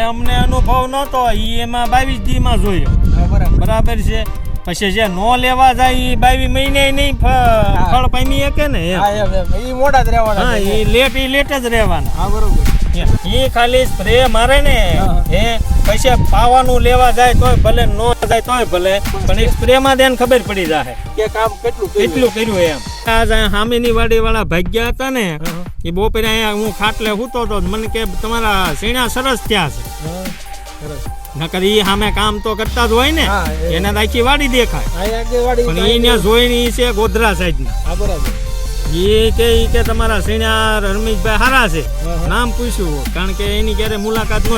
અમને અનુભવ નહોતો એ એમાં બાવીસ દીમાં જોયો. બરાબર છે. પછી જે નો લેવા જાય એ બાવીસ મહિને નહીં ફળ પામી શકે ને એ મોડા જ રહેવાના હા છે. લેટ એ લેટ જ રહેવાના. હા બરોબર. એ ખાલી સ્પ્રે મારે ને એ હે. પછી પાવાનું લેવા જાય તોય ભલે નો જાય તોય ભલે પણ એ સ્પ્રે માં દેન ખબર પડી જાય કે કામ કેટલું કર્યું. કેટલું કર્યું એમ. સામેની વાડી વાળા ભાગ્યા હતા ને એ બપોરે અહીંયા હું ખાટલે સૂતો હતો મને કે તમારા સીણા સરસ થયા છે. નકર ઈ સામે કામ તો કરતા જ હોય ને એને આખી વાડી દેખાય. પણ ઈ ને જોઈને છે ગોધરા સાઈડ ના બરાબર. એ કે ઈ કે તમારા સીણા રમીશભાઈ હારા છે. નામ પૂછ્યું કારણ કે એની ક્યારે મુલાકાત ન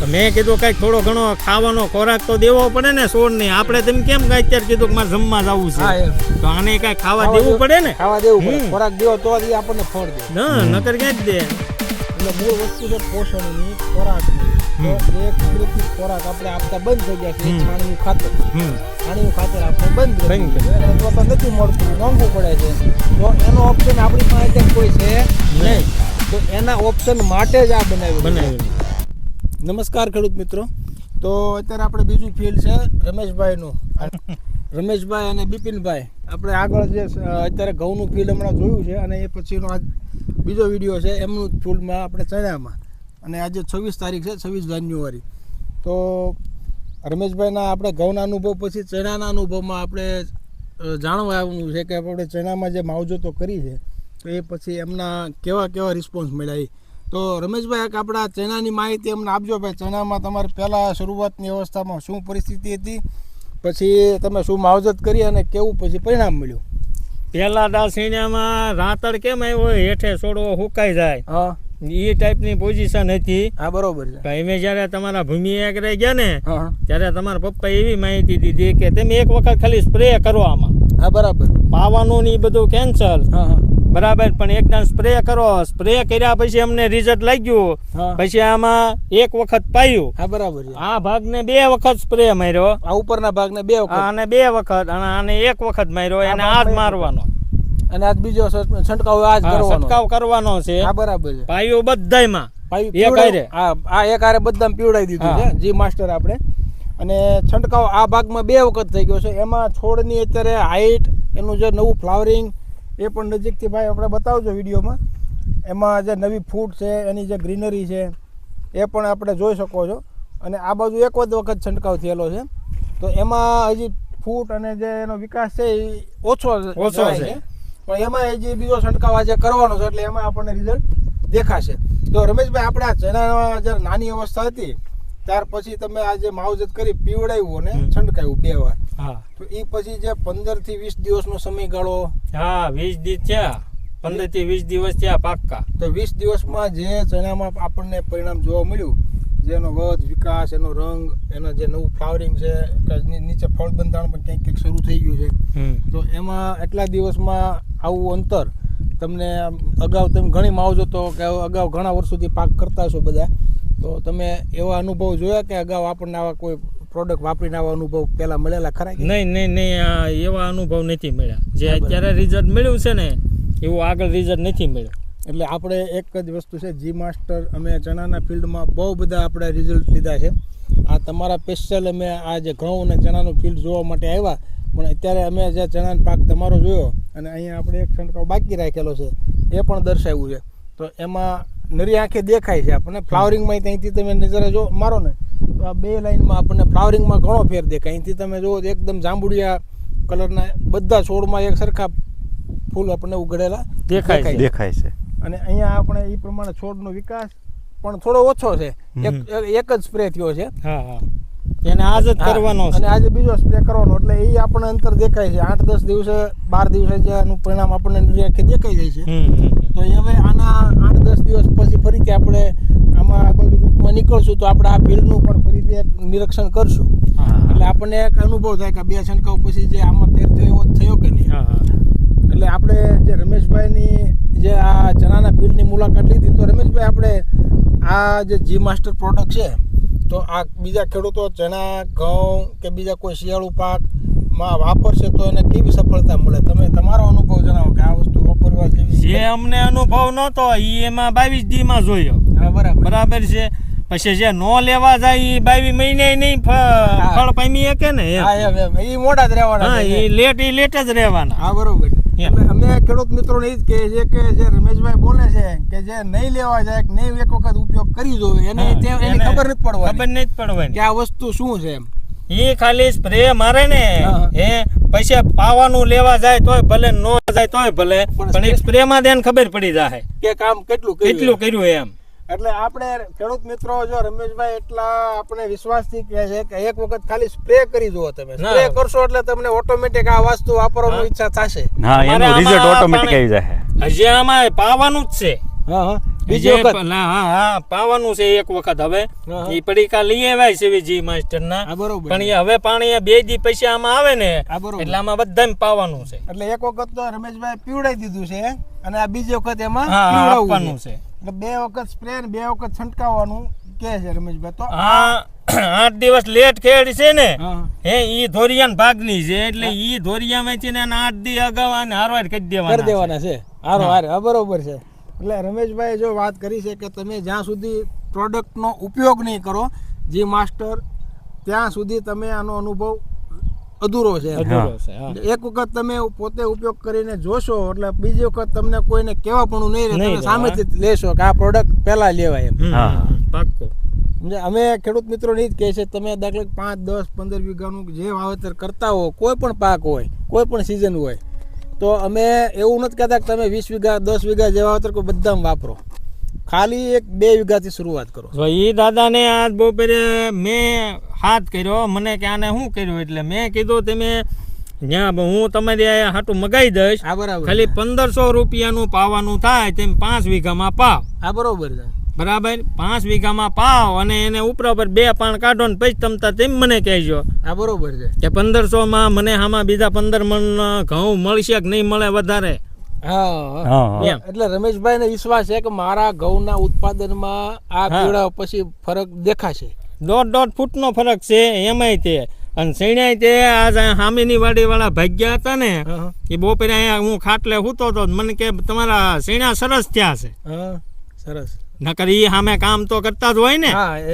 તો મેં કીધું કંઈક થોડો ઘણો ખાવાનો ખોરાક તો દેવો પડે ને સોડ ને આપણે તેમ કેમ કઈ અત્યારે કીધું કે મારે જમવા જવું છે? તો આને કઈ ખાવા ખાવા દેવું પડે ને? ખાવા દેવું પડે. ખોરાક દેવો તો આપણને ફળ દે. ના નકર ક્યાં જ દે. એટલે મૂળ વસ્તુ છે પોષણની ખોરાકની. એ કુદરતી ખોરાક આપણે આપતા બંધ થઈ ગયા છે છાણિયું ખાતર. હમ. છાણિયું ખાતર આપણે બંધ થઈ ગયું. તો નથી મળતું મોંઘું પડે છે. તો એનો ઓપ્શન આપણી પાસે કોઈ છે નહીં. તો એના ઓપ્શન માટે જ આ બનાવ્યું બનાવ્યું નમસ્કાર ખેડૂત મિત્રો. તો અત્યારે આપણે બીજું ફિલ્ડ છે રમેશભાઈનું. રમેશભાઈ અને બિપિનભાઈ. આપણે આગળ જે અત્યારે ઘઉંનું ફિલ્ડ હમણાં જોયું છે અને એ પછીનો આ બીજો વીડિયો છે એમનું ફિલ્ડમાં આપણે ચણ્યામાં અને આજે છવ્વીસ તારીખ છે છવ્વીસ જાન્યુઆરી. તો રમેશભાઈના આપણે ઘઉંના અનુભવ પછી ચણાના અનુભવમાં આપણે જાણવા આવવાનું છે કે આપણે ચણામાં જે માવજતો કરી છે તો એ પછી એમના કેવા કેવા રિસ્પોન્સ મળ્યા એ. તો રમેશભાઈ એક આપણા ચણાની માહિતી અમને આપજો ભાઈ. ચણામાં તમારે પહેલાં શરૂઆતની અવસ્થામાં શું પરિસ્થિતિ હતી પછી તમે શું માવજત કરી અને કેવું પછી પરિણામ મળ્યું? પહેલાં દાસીણામાં રાતળ કેમ આવ્યો હેઠે છોડવો હુકાઈ જાય. હા. એ ટાઈપની પોઝિશન હતી. હા બરોબર છે. ભાઈ મેં જ્યારે તમારા ભૂમિ આગળ ગયા ને. ત્યારે તમારા પપ્પા એવી માહિતી દીધી કે તમે એક વખત ખાલી સ્પ્રે કરો આમાં. હા બરાબર. પાવાનું ને બધું કેન્સલ બરાબર પણ એકદમ સ્પ્રે કરો. સ્પ્રે કર્યા પછી અમને રિઝલ્ટ લાગ્યું. પછી આમાં એક વખત પાયું. હા બરાબર આ આ ભાગને બે વખત સ્પ્રે માર્યો. આ ઉપરના ભાગને બે વખત. આને બે વખત અને આને એક વખત માર્યો. એને આ આ જ મારવાનો. અને આજ બીજો છંટકાવ આજ કરવાનો. છંટકાવ કરવાનો છે. હા બરાબર છે. પાયો બધાયમાં. પીવડાવ- હા આ એક આરે બધામાં પીવડાવી દીધું છે જી માસ્ટર આપણે. અને છંટકાવ આ ભાગમાં બે વખત થઈ ગયો છે. એમાં છોડની અત્યારે હાઈટ એનું જે નવું ફ્લાવરિંગ એ પણ નજીકથી ભાઈ આપણે બતાવજો વિડીયોમાં. એમાં જે નવી ફૂટ છે એની જે ગ્રીનરી છે એ પણ આપણે જોઈ શકો છો. અને આ બાજુ એક જ વખત છંટકાવ થયેલો છે. તો એમાં હજી ફૂટ અને જે એનો વિકાસ છે એ ઓછો ઓછો છે. પણ એમાં જે બીજો છંટકાવ આજે કરવાનો છે એટલે એમાં આપણને રિઝલ્ટ દેખાશે. તો રમેશભાઈ આપણે આ ચણામાં જ્યારે નાની અવસ્થા હતી ત્યાર પછી તમે આ જે માવજત કરી પીવડાવ્યું અને છંટકાયું બે વાર. હા. તો એ પછી જે પંદરથી વીસ દિવસનો સમયગાળો હા વીસ દિવસ થયા. પંદરથી વીસ દિવસ થયા પાક્કા. તો વીસ દિવસમાં જે ચણામાં આપણને પરિણામ જોવા મળ્યું જેનો વધ વિકાસ એનો રંગ એનો જે નવું ફ્લાવરિંગ છે નીચે ફળ બંધારણ પણ ક્યાંક ક્યાંક શરૂ થઈ ગયું છે. તો એમાં એટલા દિવસમાં આવું અંતર તમને અગાઉ તમે ઘણી માવજતો કે અગાઉ ઘણા વર્ષોથી પાક કરતા છો બધા તો તમે એવા અનુભવ જોયા કે અગાઉ આપણને આવા કોઈ પ્રોડક્ટ વાપરીને આવા અનુભવ પહેલાં મળેલા ખરા નહીં નહીં નહીં આ એવા અનુભવ નથી મળ્યા. જે અત્યારે રિઝલ્ટ મળ્યું છે ને એવું આગળ રિઝલ્ટ નથી મળ્યું. એટલે આપણે એક જ વસ્તુ છે જી માસ્ટર અમે ચણાના ફિલ્ડમાં બહુ બધા આપણે રિઝલ્ટ લીધા છે. આ તમારા સ્પેશિયલ અમે આ જે ઘઉં અને ચણાનું ફિલ્ડ જોવા માટે આવ્યા પણ અત્યારે અમે જે ચણાનો પાક તમારો જોયો અને અહીંયા આપણે એક છંટકાવ બાકી રાખેલો છે એ પણ દર્શાવ્યું છે. તો એમાં નરી આંખે દેખાય છે આપણને. ફ્લાવરિંગમાં ત્યાંથી તમે નજરે જો મારો ને તો આ બે લાઇનમાં આપણને ફ્લાવરિંગમાં ઘણો ફેર દેખાય. અહીંથી તમે જુઓ એકદમ જાંબુડિયા કલરના બધા છોડમાં એક સરખા ફૂલ આપણને ઉગડેલા દેખાય દેખાય છે. અને અહીંયા આપણે એ પ્રમાણે છોડનો વિકાસ પણ થોડો ઓછો છે. એક એક જ સ્પ્રે થયો છે. હા હા. એને આજ જ કરવાનો અને આજે બીજો સ્પ્રે કરવાનો એટલે એ આપણને અંતર દેખાય છે. આઠ દસ દિવસે બાર દિવસે જે આનું પરિણામ આપણને દેખાઈ જાય છે. તો એ હવે આના આઠ દસ દિવસ પછી ફરીથી આપણે આમાં આ બધું રૂટમાં નીકળશું તો આપણે આ ફિલ્ડનું પણ ફરીથી એક નિરીક્ષણ કરશું. એટલે આપણને એક અનુભવ થાય કે બે છંટકાવ પછી જે આમાં ફેર થયો એવો થયો કે નહીં. એટલે આપણે જે રમેશભાઈની જે આ ચણાના ફિલ્ડની મુલાકાત લીધી તો રમેશભાઈ આપણે આ જે જી માસ્ટર પ્રોડક્ટ છે તો આ બીજા ખેડૂતો ચણા ઘઉં કે બીજા કોઈ શિયાળુ પાકમાં વાપરશે તો એને કેવી સફળતા મળે? તમે તમારો અનુભવ જણાવો કે આ વસ્તુ વાપરવા જેવી જે અમને અનુભવ નહોતો એ એમાં બાવીસ દી માં જોયો. બરાબર. બરાબર છે. પછી જે નો લેવા જાય એ બાવી મહિને નહીં ફળ પામી શકે ને એ મોડા જ રહેવાના હા છે. લેટ એ લેટ જ રહેવાના. હા બરોબર. અમે ખેડૂત મિત્રોને એ જ કહીએ છે કે જે રમેશભાઈ બોલે છે કે જે નહીં લેવા જાય નહીં એક વખત ઉપયોગ કરી જોવે એને એની ખબર નથી પડવાની. ખબર નથી પડવાની. કે આ વસ્તુ શું છે એમ. એ ખાલી સ્પ્રે મારે ને એ હે. પછી પાવાનું લેવા જાય તોય ભલે નો જાય તોય ભલે પણ પણ એક સ્પ્રે માં દેન ખબર પડી જાય કે કામ કેટલું કેટલું કર્યું એમ. એટલે આપણે ખેડૂત મિત્રો જો રમેશભાઈ એટલા આપણે વિશ્વાસથી કહે છે કે એક વખત ખાલી સ્પ્રે કરી જુઓ તમે. સ્પ્રે કરશો એટલે તમને ઓટોમેટિક આ વસ્તુ વાપરવાની ઈચ્છા થશે. હા એનું રિઝલ્ટ ઓટોમેટિક આવી જાય હજી આમાં પાવાનું જ છે. હા હા. બીજે વખત. ના હા હા પાવાનું છે એક વખત હવે. એ પડીકા લઈ આવ્યા છે જી માસ્ટર ના હા બરોબર. પણ એ હવે પાણી બે દી પૈસા આમાં આવે ને એટલે આમાં બધામાં પાવાનું છે. એટલે એક વખત તો રમેશભાઈ પીવડાવી દીધું છે અને આ બીજી વખત એમાં હા હા, પીવડાવવું આપવાનું છે છે. એટલે બે વખત સ્પ્રે ને બે વખત છંટકાવવાનું કે છે રમેશભાઈ? તો હા આઠ દિવસ લેટ ખેડ છે ને હે. ઈ ધોરિયાન ભાગની છે એટલે ઈ ધોરિયા વેચીને એને આઠ દી અગાઉ અને હારવાર કરી દેવાના કરી દેવાના છે. હારો હારે બરોબર છે. એટલે રમેશભાઈ જો વાત કરી છે કે તમે જ્યાં સુધી પ્રોડક્ટનો ઉપયોગ નહીં કરો જી માસ્ટર ત્યાં સુધી તમે આનો અનુભવ અધૂરો છે છે. અધૂરો છે એક વખત તમે પોતે ઉપયોગ કરીને જોશો એટલે બીજી વખત તમને કોઈને કહેવા પણ નહીં રહે તમે સામેથી લેશો કે આ પ્રોડક્ટ પહેલા લેવાય એમ. પાક્કું. સમજે? અમે ખેડૂત મિત્રો ની જ કહે છે તમે દાખલા પાંચ દસ પંદર વીઘાનું જે વાવેતર કરતા હો કોઈ પણ પાક હોય કોઈ પણ સિઝન હોય તો અમે એવું નથી કહેતા કે તમે વીસ વીઘા દસ વીઘા જે વાવેતર કોઈ બધામાં વાપરો. ખાલી એક બે વીઘાથી શરૂઆત કરો. એ દાદાને આજ બપોરે મેં હાથ કર્યો મને કે આને શું કર્યું? એટલે મેં કીધું તમે જ્યાં હું તમારી હાટું મગાઈ દઈશ. આ બરાબર. ખાલી પંદરસો રૂપિયાનું પાવાનું થાય તેમ પાંચ વીઘામાં પાવ. આ બરોબર છે. બરાબર? પાંચ વીઘામાં પાવ અને એને ઉપરા ઉપર બે પાણ કાઢો ને પછી તમતા તેમ મને કહેજો. આ બરોબર છે. કે પંદરસો માં મને આમાં બીજા પંદર મણ ઘઉં મળશે કે નહીં મળે વધારે. એટલે રમેશભાઈ ને વિશ્વાસ છે કે મારા ઘઉંના ઉત્પાદનમાં આ હા. પછી ફરક દેખાશે. દોઢ દોઢ ફૂટનો ફરક છે એમાંય તે. અને સૈણાય તે આ સામેની વાડી વાળા ભાગ્યા હતા ને. એ બપોરે અહીંયા હું ખાટલે સૂતો હતો મને કે તમારા શેણા સરસ થયા છે. સરસ. નકર ઈ સામે કામ તો કરતા જ હોય ને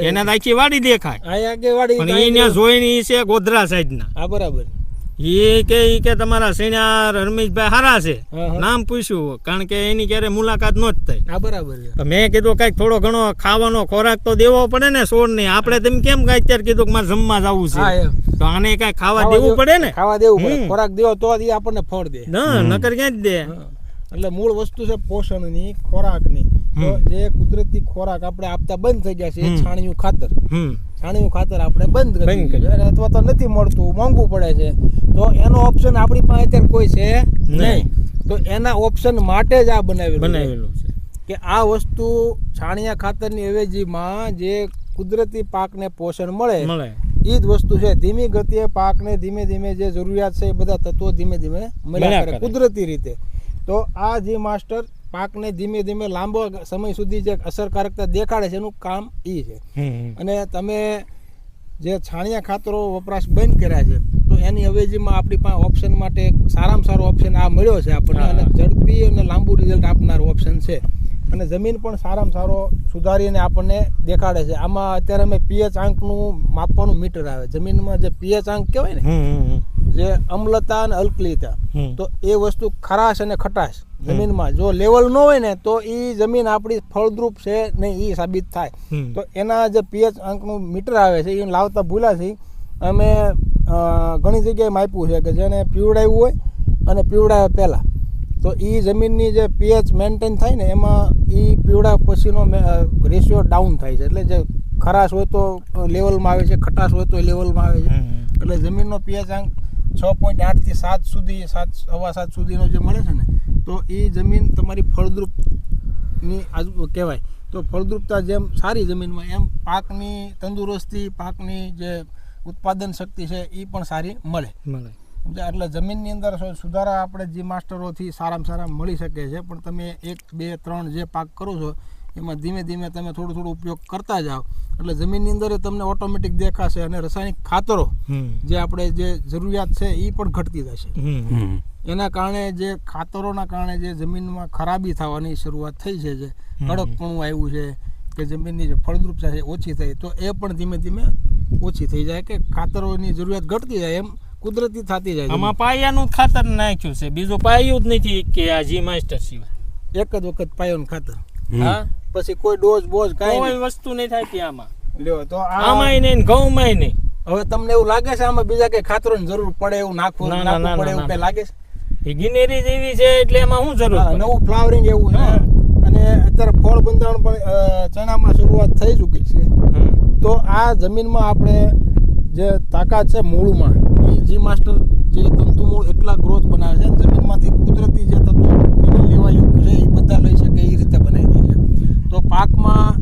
એને આખી વાડી દેખાય. પણ એને જોઈને છે ગોધરા સાઈડ હા બરાબર. એ કે કે તમારા સૈણા રમેશભાઈ હારા છે. નામ પૂછ્યું કારણ કે એની ક્યારે મુલાકાત નો જ થઈ. હા બરાબર મેં કીધું કંઈક થોડો ઘણો ખાવાનો ખોરાક તો દેવો પડે ને સોર ને આપણે તેમ કેમ કઈ અત્યારે કીધું કે મારે જમવા જવું છે? તો આને કઈ ખાવા દેવું પડે ને? ખાવા દેવું પડે. ખોરાક દેવો તો જ આપણને ફળ દે. ના નકર ક્યાં જ દે? એટલે મૂળ વસ્તુ છે પોષણની ખોરાકની. ખોરાકની જે કુદરતી ખોરાક આપણે આપતા બંધ થઈ ગયા છે એ છાણિયું ખાતર. હમ. છાણિયું ખાતર આપણે બંધ કરી દીધું અથવા તો નથી મળતું મોંઘું પડે છે. તો એનો ઓપ્શન આપણી પાસે અત્યારે કોઈ છે નહીં. તો એના ઓપ્શન માટે જ આ બનાવેલું બનાવેલું છે. કે આ વસ્તુ છાણિયા ખાતરની અવેજીમાં જે કુદરતી પાકને પોષણ મળે મળે. એ જ વસ્તુ છે. ધીમી ગતિએ પાકને ધીમે ધીમે જે જરૂરિયાત છે એ બધા તત્વો ધીમે ધીમે મળ્યા કરે. કુદરતી રીતે. તો આ જે માસ્ટર પાકને ધીમે ધીમે લાંબો સમય સુધી જે અસરકારકતા દેખાડે છે એનું કામ એ છે. અને તમે જે છાણિયા ખાતરો વપરાશ બંધ કર્યા છે તો એની અવેજીમાં આપણી પાસે ઓપ્શન માટે એક સારામાં સારો ઓપ્શન આ મળ્યો છે આપણને અને ઝડપી અને લાંબુ રિઝલ્ટ આપનાર ઓપ્શન છે. અને જમીન પણ સારામાં સારો સુધારીને આપણને દેખાડે છે. આમાં અત્યારે અમે પીએચ આંકનું માપવાનું મીટર આવે. જમીનમાં જે પીએચ આંક કહેવાય ને જે અમ્લતા અને અલ્કલિતા તો એ વસ્તુ ખરાશ અને ખટાશ જમીનમાં. જો લેવલ ન હોય ને તો એ જમીન આપણી ફળદ્રુપ છે ને એ સાબિત થાય. તો એના જે પીએચ અંકનું મીટર આવે છે એ લાવતા ભૂલાથી છે અમે ઘણી જગ્યાએ માપ્યું છે કે જેને પીવડાવ્યું હોય અને પીવડાવ્યા પહેલાં. તો એ જમીનની જે પીએચ મેન્ટેન થાય ને એમાં એ પીવડા પછીનો રેશિયો ડાઉન થાય છે. એટલે જે ખરાશ હોય તો લેવલમાં આવે છે ખટાશ હોય તો લેવલમાં આવે છે. એટલે જમીનનો પીએચ અંક છ પોઈન્ટ આઠથી સાત સુધી સાત સવા સાત સુધીનો જે મળે છે ને તો એ જમીન તમારી ફળદ્રુપની આજુ કહેવાય. તો ફળદ્રુપતા જેમ સારી જમીનમાં એમ પાકની તંદુરસ્તી પાકની જે ઉત્પાદન શક્તિ છે એ પણ સારી મળે. મળે. એટલે જમીનની અંદર સુધારા આપણે જી માસ્ટરોથી સારામાં સારા મળી શકે છે પણ તમે એક બે ત્રણ જે પાક કરો છો એમાં ધીમે ધીમે તમે થોડું થોડું ઉપયોગ કરતા જાઓ. એટલે જમીનની અંદર તમને ઓટોમેટિક દેખાશે અને રાસાયણિક ખાતરો જે આપણે જે જરૂરિયાત છે એ પણ ઘટતી જશે. એના કારણે જે ખાતરોના કારણે જે જમીનમાં ખરાબી થવાની શરૂઆત થઈ છે જે કડકપણું આવ્યું છે કે જમીનની જે ફળદ્રુપતા છે ઓછી થઈ તો એ પણ ધીમે ધીમે ઓછી થઈ જાય કે ખાતરોની જરૂરિયાત ઘટતી જાય એમ કુદરતી થતી જાય આમાં પાયાનું ખાતર નાખ્યું છે. બીજું પાયું જ નથી કે આ જી માસ્ટર સિવાય. એક જ વખત પાયોનું ખાતર. હા? પછી કોઈ ડોઝ બોઝ કાંઈ કોઈ વસ્તુ નહીં થાય આમાં. લ્યો તો આમાંય નહીં ઘઉંમાંય નહીં. હવે તમને એવું લાગે છે આમાં બીજા કઈ ખાતરોની જરૂર પડે એવું નાખવું પડે એવું કઈ લાગે છે? ગિનેરી જેવી છે એટલે એમાં શું જરૂર નવું ફ્લાવરિંગ એવું છે અને અત્યારે ફળ બંધારણ પણ ચણામાં શરૂઆત થઈ ચૂકી છે. તો આ જમીનમાં આપણે જે તાકાત છે મૂળમાં એ જી માસ્ટર જે તંતુ મૂળ એટલા ગ્રોથ બનાવે છે જમીનમાંથી કુદરતી જે તત્વો લેવા યોગ્ય છે એ બધા લઈ શકે એ પાકમાં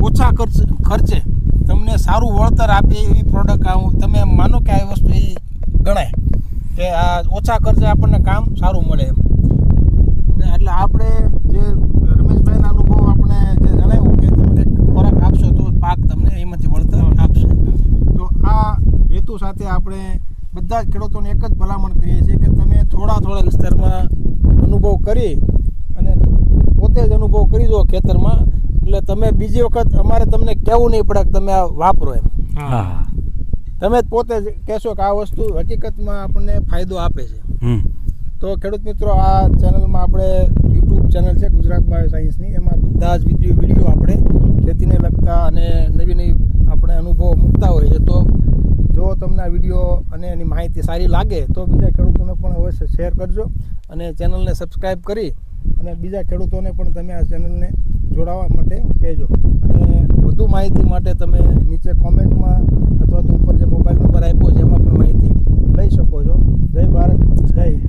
ઓછા ખર્ચ ખર્ચે તમને સારું વળતર આપે એવી પ્રોડક્ટ આવું તમે માનો કે આ વસ્તુ એ ગણાય. કે આ ઓછા ખર્ચે આપણને કામ સારું મળે એમ. એટલે આપણે જે રમેશભાઈના અનુભવ આપણે જે જણાવ્યું કે તમે ખોરાક આપશો તો પાક તમને એમાંથી વળતર આપશે. તો આ હેતુ સાથે આપણે બધા જ ખેડૂતોને એક જ ભલામણ કરીએ છીએ કે તમે થોડા થોડા વિસ્તારમાં અનુભવ કરી પોતે જ અનુભવ કરી દો ખેતરમાં. એટલે તમે બીજી વખત અમારે તમને કહેવું નહીં પડે કે તમે આ વાપરો એમ. હા. તમે જ પોતે જ કહેશો કે આ વસ્તુ હકીકતમાં આપણને ફાયદો આપે છે. તો ખેડૂત મિત્રો આ ચેનલમાં આપણે યુટ્યુબ ચેનલ છે ગુજરાત બાયો સાયન્સની એમાં બધા જ વીડિયો વીડિયો આપણે ખેતીને લગતા અને નવી નવી આપણે અનુભવો મૂકતા હોઈએ છે તો જો તમને આ વીડિયો અને એની માહિતી સારી લાગે તો બીજા ખેડૂતોને પણ અવશ્ય શેર કરજો અને ચેનલને સબસ્ક્રાઈબ કરી અને બીજા ખેડૂતોને પણ તમે આ ચેનલને જોડાવા માટે કહેજો અને વધુ માહિતી માટે તમે નીચે કોમેન્ટમાં અથવા તો ઉપર જે મોબાઈલ નંબર આપ્યો છે, એમાં પણ માહિતી લઈ શકો છો જય ભારત, જય.